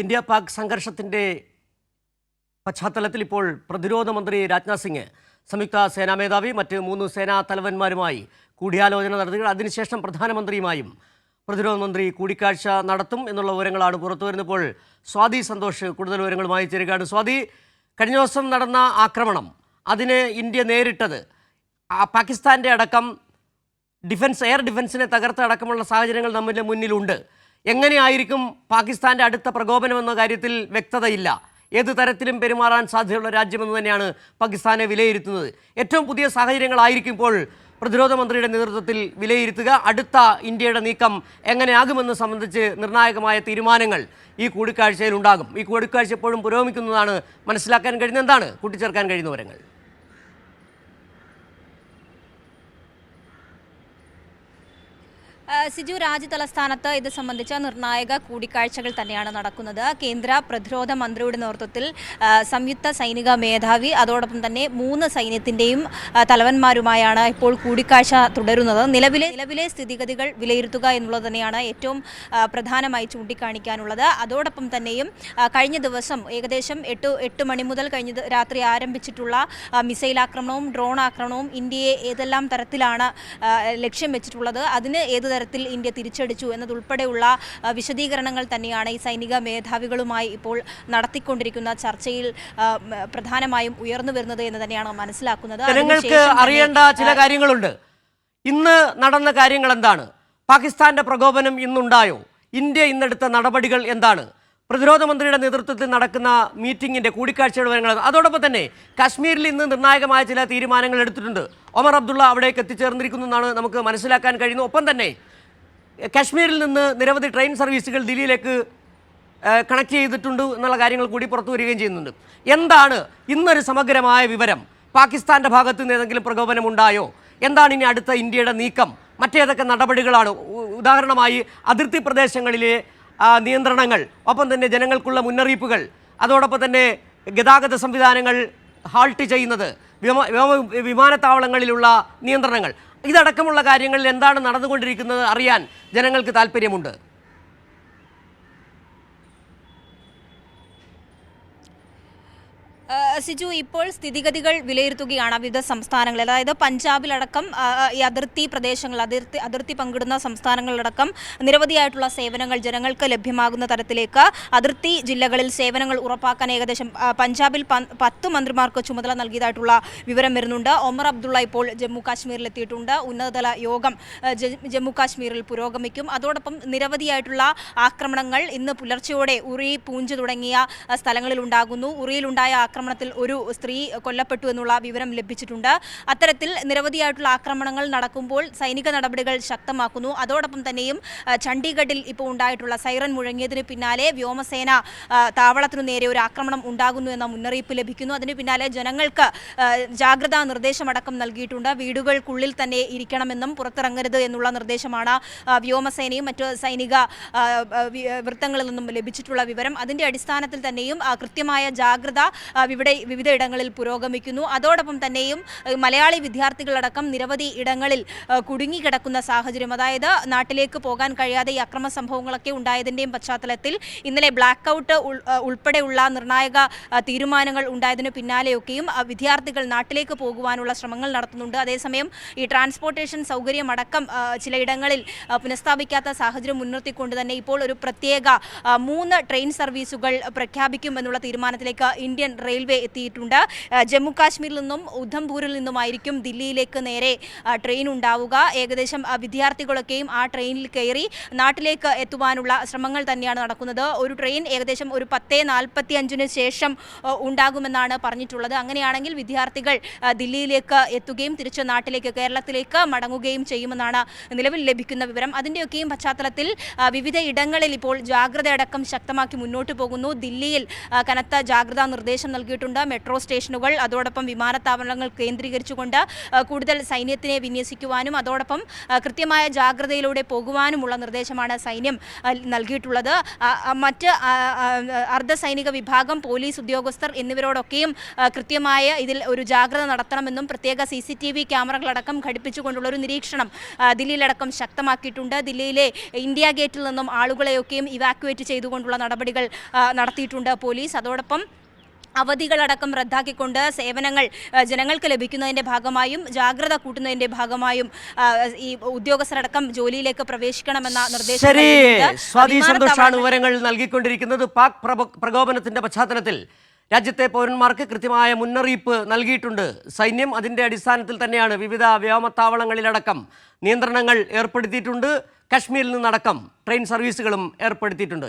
India Pak സംഘർഷത്തിന്റെ പശ്ചാത്തലത്തിൽ ഇപ്പോൾ പ്രതിരോധ മന്ത്രി രാജ്നാഥ് സിംഗ് സംയുക്ത സേനാ മേധാവി മറ്റ് മൂന്ന് സേനാ തലവന്മാരുമായി കൂടിയാലോചന നടത്തുക അതിനുശേഷം പ്രധാനമന്ത്രിയുമായും പ്രതിരോധ മന്ത്രി കൂടിക്കാഴ്ച നടത്തും എന്നുള്ള വിവരങ്ങളാണ് പുറത്തു വരുന്നപ്പോൾ സ്വാതി സന്തോഷ് കൂടുതൽ വിവരങ്ങളുമായി ചേരുകയാണ്. സ്വാതി കഴിഞ്ഞ ദിവസം നടന്ന ആക്രമണം അതിന് ഇന്ത്യ നേരിട്ടത് പാകിസ്ഥാന്റെ അടക്കം ഡിഫൻസ് എയർ ഡിഫൻസിനെ തകർത്തടക്കമുള്ള സാഹചര്യങ്ങൾ നമ്മുടെ മുന്നിലുണ്ട്. എങ്ങനെയായിരിക്കും പാകിസ്ഥാന്റെ അടുത്ത പ്രകോപനമെന്ന കാര്യത്തിൽ വ്യക്തതയില്ല. ഏത് തരത്തിലും പെരുമാറാൻ സാധ്യതയുള്ള രാജ്യമെന്ന് തന്നെയാണ് പാകിസ്ഥാനെ വിലയിരുത്തുന്നത്. ഏറ്റവും പുതിയ സാഹചര്യങ്ങളായിരിക്കും ഇപ്പോൾ പ്രതിരോധ മന്ത്രിയുടെ നേതൃത്വത്തിൽ വിലയിരുത്തുക. അടുത്ത ഇന്ത്യയുടെ നീക്കം എങ്ങനെയാകുമെന്ന് സംബന്ധിച്ച് നിർണായകമായ തീരുമാനങ്ങൾ ഈ കൂടിക്കാഴ്ചയിൽ ഉണ്ടാകും. ഈ കൂടിക്കാഴ്ച എപ്പോഴും പുരോഗമിക്കുന്നതാണ് മനസ്സിലാക്കാൻ കഴിയുന്ന എന്താണ്? കൂട്ടിച്ചേർക്കാൻ കഴിയുന്ന വിവരങ്ങൾ. സിജു രാജ്യ തലസ്ഥാനത്ത് ഇത് സംബന്ധിച്ച നിർണായക കൂടിക്കാഴ്ചകൾ തന്നെയാണ് നടക്കുന്നത്. കേന്ദ്ര പ്രതിരോധ മന്ത്രിയുടെ നേതൃത്വത്തിൽ സംയുക്ത സൈനിക മേധാവി അതോടൊപ്പം തന്നെ മൂന്ന് സൈന്യത്തിന്റെയും തലവന്മാരുമായാണ് ഇപ്പോൾ കൂടിക്കാഴ്ച തുടരുന്നത്. നിലവിലെ നിലവിലെ സ്ഥിതിഗതികൾ വിലയിരുത്തുക എന്നുള്ളത് തന്നെയാണ് ഏറ്റവും പ്രധാനമായി ചൂണ്ടിക്കാണിക്കാനുള്ളത്. അതോടൊപ്പം തന്നെയും കഴിഞ്ഞ ദിവസം ഏകദേശം എട്ട് എട്ട് മണി മുതൽ കഴിഞ്ഞ രാത്രി ആരംഭിച്ചിട്ടുള്ള മിസൈൽ ആക്രമണവും ഡ്രോൺ ആക്രമണവും ഇന്ത്യയെ ഏതെല്ലാം തരത്തിലാണ് ലക്ഷ്യം വെച്ചിട്ടുള്ളത് അതിന് ഏത് തരത്തിൽ ഇന്ത്യ തിരിച്ചടിച്ചു എന്നതുൾപ്പെടെയുള്ള വിശദീകരണങ്ങൾ തന്നെയാണ് ഈ സൈനിക മേധാവികളുമായി ഇപ്പോൾ നടത്തിക്കൊണ്ടിരിക്കുന്ന ചർച്ചയിൽ പ്രധാനമായും ഉയർന്നു വരുന്നത് എന്ന് തന്നെയാണ് മനസ്സിലാക്കുന്നത്. ജനങ്ങൾക്ക് അറിയേണ്ട ചില കാര്യങ്ങളുണ്ട്. ഇന്ന് നടന്ന കാര്യങ്ങൾ എന്താണ്? പാകിസ്ഥാന്റെ പ്രകോപനം ഇന്നുണ്ടായോ? ഇന്ത്യ ഇന്നെടുത്ത നടപടികൾ എന്താണ്? പ്രതിരോധ മന്ത്രിയുടെ നേതൃത്വത്തിൽ നടക്കുന്ന മീറ്റിംഗിന്റെ കൂടിക്കാഴ്ചയുടെ വിവരങ്ങൾ അതോടൊപ്പം തന്നെ കാശ്മീരിൽ ഇന്ന് നിർണായകമായ ചില തീരുമാനങ്ങൾ എടുത്തിട്ടുണ്ട്. ഒമർ അബ്ദുള്ള അവിടേക്ക് എത്തിച്ചേർന്നിരിക്കുന്നു എന്നാണ് നമുക്ക് മനസ്സിലാക്കാൻ കഴിയുന്നത്. ഒപ്പം തന്നെ കാശ്മീരിൽ നിന്ന് നിരവധി ട്രെയിൻ സർവീസുകൾ ദില്ലിയിലേക്ക് കണക്ട് ചെയ്തിട്ടുണ്ട് എന്നുള്ള കാര്യങ്ങൾ കൂടി പുറത്തു വരികയും ചെയ്യുന്നുണ്ട്. എന്താണ് ഇന്നൊരു സമഗ്രമായ വിവരം? പാകിസ്ഥാന്റെ ഭാഗത്തു നിന്ന് ഏതെങ്കിലും പ്രകോപനം ഉണ്ടായോ? എന്താണ് ഇനി അടുത്ത ഇന്ത്യയുടെ നീക്കം? മറ്റേതൊക്കെ നടപടികളാണ്? ഉദാഹരണമായി അതിർത്തി പ്രദേശങ്ങളിലെ നിയന്ത്രണങ്ങൾ ഒപ്പം തന്നെ ജനങ്ങൾക്കുള്ള മുന്നറിയിപ്പുകൾ അതോടൊപ്പം തന്നെ ഗതാഗത സംവിധാനങ്ങൾ ഹാൾട്ട് ചെയ്യുന്നത് വ്യോമ വിമാനത്താവളങ്ങളിലുള്ള നിയന്ത്രണങ്ങൾ. ഇതടക്കമുള്ള കാര്യങ്ങളിൽ എന്താണ് നടന്നുകൊണ്ടിരിക്കുന്നത് അറിയാൻ ജനങ്ങൾക്ക് താല്പര്യമുണ്ട് ആ, സിജു ഇപ്പോൾ സ്ഥിതിഗതികൾ വിലയിരുത്തുകയാണ് വിവിധ സംസ്ഥാനങ്ങളിൽ. അതായത് പഞ്ചാബിലടക്കം ഈ അതിർത്തി പ്രദേശങ്ങൾ അതിർത്തി അതിർത്തി പങ്കിടുന്ന സംസ്ഥാനങ്ങളിലടക്കം നിരവധിയായിട്ടുള്ള സേവനങ്ങൾ ജനങ്ങൾക്ക് ലഭ്യമാകുന്ന തരത്തിലേക്ക് അതിർത്തി ജില്ലകളിൽ സേവനങ്ങൾ ഉറപ്പാക്കാൻ ഏകദേശം പഞ്ചാബിൽ പത്ത് മന്ത്രിമാർക്ക് ചുമതല നൽകിയതായിട്ടുള്ള വിവരം വരുന്നുണ്ട്. ഒമർ അബ്ദുള്ള ഇപ്പോൾ ജമ്മു കാശ്മീരിൽ എത്തിയിട്ടുണ്ട് ഉന്നതതല യോഗം ജമ്മു കാശ്മീരിൽ പുരോഗമിക്കും. അതോടൊപ്പം നിരവധിയായിട്ടുള്ള ആക്രമണങ്ങൾ ഇന്ന് പുലർച്ചെയോടെ ഉറി പൂഞ്ച് തുടങ്ങിയ സ്ഥലങ്ങളിൽ ഉണ്ടാകുന്നു ഉറിയിലുണ്ടായ ആക്രമണത്തിൽ ഒരു സ്ത്രീ കൊല്ലപ്പെട്ടു എന്നുള്ള വിവരം ലഭിച്ചിട്ടുണ്ട്. അത്തരത്തിൽ നിരവധിയായിട്ടുള്ള ആക്രമണങ്ങൾ നടക്കുമ്പോൾ സൈനിക നടപടികൾ ശക്തമാക്കുന്നു. അതോടൊപ്പം തന്നെയും ചണ്ഡീഗഡിൽ ഇപ്പോൾ ഉണ്ടായിട്ടുള്ള സൈറൻ മുഴങ്ങിയതിന് പിന്നാലെ വ്യോമസേന താവളത്തിനു നേരെ ഒരു ആക്രമണം ഉണ്ടാകുന്നു എന്ന മുന്നറിയിപ്പ് ലഭിക്കുന്നു. അതിന് പിന്നാലെ ജനങ്ങൾക്ക് ജാഗ്രതാ നിർദ്ദേശമടക്കം നൽകിയിട്ടുണ്ട്. വീടുകൾക്കുള്ളിൽ തന്നെ ഇരിക്കണമെന്നും പുറത്തിറങ്ങരുത് എന്നുള്ള നിർദ്ദേശമാണ് വ്യോമസേനയും മറ്റ് സൈനിക വൃത്തങ്ങളിൽ നിന്നും ലഭിച്ചിട്ടുള്ള വിവരം. അതിന്റെ അടിസ്ഥാനത്തിൽ തന്നെയും കൃത്യമായ ജാഗ്രത ഇവിടെ വിവിധ ഇടങ്ങളിൽ പുരോഗമിക്കുന്നു. അതോടൊപ്പം തന്നെയും മലയാളി വിദ്യാർത്ഥികളടക്കം നിരവധി ഇടങ്ങളിൽ കുടുങ്ങിക്കിടക്കുന്ന സാഹചര്യം. അതായത് നാട്ടിലേക്ക് പോകാൻ കഴിയാതെ ഈ അക്രമ സംഭവങ്ങളൊക്കെ ഉണ്ടായതിന്റെയും പശ്ചാത്തലത്തിൽ ഇന്നലെ ബ്ലാക്ക് ഔട്ട് ഉൾപ്പെടെയുള്ള നിർണായക തീരുമാനങ്ങൾ ഉണ്ടായതിനു പിന്നാലെയൊക്കെയും വിദ്യാർത്ഥികൾ നാട്ടിലേക്ക് പോകുവാനുള്ള ശ്രമങ്ങൾ നടത്തുന്നുണ്ട്. അതേസമയം ഈ ട്രാൻസ്പോർട്ടേഷൻ സൗകര്യമടക്കം ചിലയിടങ്ങളിൽ പുനഃസ്ഥാപിക്കാത്ത സാഹചര്യം മുൻനിർത്തിക്കൊണ്ട് തന്നെ ഇപ്പോൾ ഒരു പ്രത്യേക മൂന്ന് ട്രെയിൻ സർവീസുകൾ പ്രഖ്യാപിക്കും എന്നുള്ള തീരുമാനത്തിലേക്ക് ഇന്ത്യൻ റെയിൽവേ എത്തിയിട്ടുണ്ട്. ജമ്മു കാശ്മീരിൽ നിന്നും ഉധംപൂരിൽ നിന്നുമായിരിക്കും ദില്ലിയിലേക്ക് നേരെ ട്രെയിൻ ഉണ്ടാവുക. ഏകദേശം വിദ്യാർത്ഥികളൊക്കെയും ആ ട്രെയിനിൽ കയറി നാട്ടിലേക്ക് എത്തുവാനുള്ള ശ്രമങ്ങൾ തന്നെയാണ് നടക്കുന്നത്. ഒരു ട്രെയിൻ ഏകദേശം ഒരു പത്തേ നാൽപ്പത്തി അഞ്ചിന് ശേഷം ഉണ്ടാകുമെന്നാണ് പറഞ്ഞിട്ടുള്ളത്. അങ്ങനെയാണെങ്കിൽ വിദ്യാർത്ഥികൾ ദില്ലിയിലേക്ക് എത്തുകയും തിരിച്ച് നാട്ടിലേക്ക് കേരളത്തിലേക്ക് മടങ്ങുകയും ചെയ്യുമെന്നാണ് നിലവിൽ ലഭിക്കുന്ന വിവരം. അതിന്റെയൊക്കെയും പശ്ചാത്തലത്തിൽ വിവിധ ഇടങ്ങളിൽ ഇപ്പോൾ ജാഗ്രതയടക്കം ശക്തമാക്കി മുന്നോട്ട് പോകുന്നു. ദില്ലിയിൽ കനത്ത ജാഗ്രതാ നിർദ്ദേശം നൽകിയിട്ടുണ്ട്. നൽകിയിട്ടുണ്ട് മെട്രോ സ്റ്റേഷനുകൾ അതോടൊപ്പം വിമാനത്താവളങ്ങൾ കേന്ദ്രീകരിച്ചുകൊണ്ട് കൂടുതൽ സൈന്യത്തിനെ വിന്യസിക്കുവാനും അതോടൊപ്പം കൃത്യമായ ജാഗ്രതയിലൂടെ പോകുവാനുമുള്ള നിർദ്ദേശമാണ് സൈന്യം നൽകിയിട്ടുള്ളത്. മറ്റ് ആ, ആ, അർദ്ധ സൈനിക വിഭാഗം പോലീസ് ഉദ്യോഗസ്ഥർ എന്നിവരോടൊക്കെയും കൃത്യമായ ഇതിൽ ഒരു ജാഗ്രത നടത്തണമെന്നും പ്രത്യേക സി സി ടി വി ക്യാമറകളടക്കം ഘടിപ്പിച്ചുകൊണ്ടുള്ള ഒരു നിരീക്ഷണം ദില്ലിയിലടക്കം ശക്തമാക്കിയിട്ടുണ്ട്. ദില്ലിയിലെ ഇന്ത്യ ഗേറ്റിൽ നിന്നും ആളുകളെയൊക്കെയും ഇവാക്യുവേറ്റ് ചെയ്തുകൊണ്ടുള്ള നടപടികൾ നടത്തിയിട്ടുണ്ട് പോലീസ്. അതോടൊപ്പം അവധികളടക്കം റദ്ദാക്കിക്കൊണ്ട് സേവനങ്ങൾ ജനങ്ങൾക്ക് ലഭിക്കുന്നതിന്റെ ഭാഗമായും ജാഗ്രത കൂട്ടുന്നതിന്റെ ഭാഗമായും ഈ ഉദ്യോഗസ്ഥരടക്കം ജോലിയിലേക്ക് പ്രവേശിക്കണമെന്ന നിർദ്ദേശം വിവരങ്ങൾ നൽകിക്കൊണ്ടിരിക്കുന്നത്. പാക് പ്രകോപനത്തിന്റെ പശ്ചാത്തലത്തിൽ രാജ്യത്തെ പൗരന്മാർക്ക് കൃത്യമായ മുന്നറിയിപ്പ് നൽകിയിട്ടുണ്ട്. സൈന്യം അതിന്റെ അടിസ്ഥാനത്തിൽ തന്നെയാണ് വിവിധ വ്യോമത്താവളങ്ങളിലടക്കം നിയന്ത്രണങ്ങൾ ഏർപ്പെടുത്തിയിട്ടുണ്ട്. കശ്മീരിൽ നിന്നടക്കം ട്രെയിൻ സർവീസുകളും ഏർപ്പെടുത്തിയിട്ടുണ്ട്.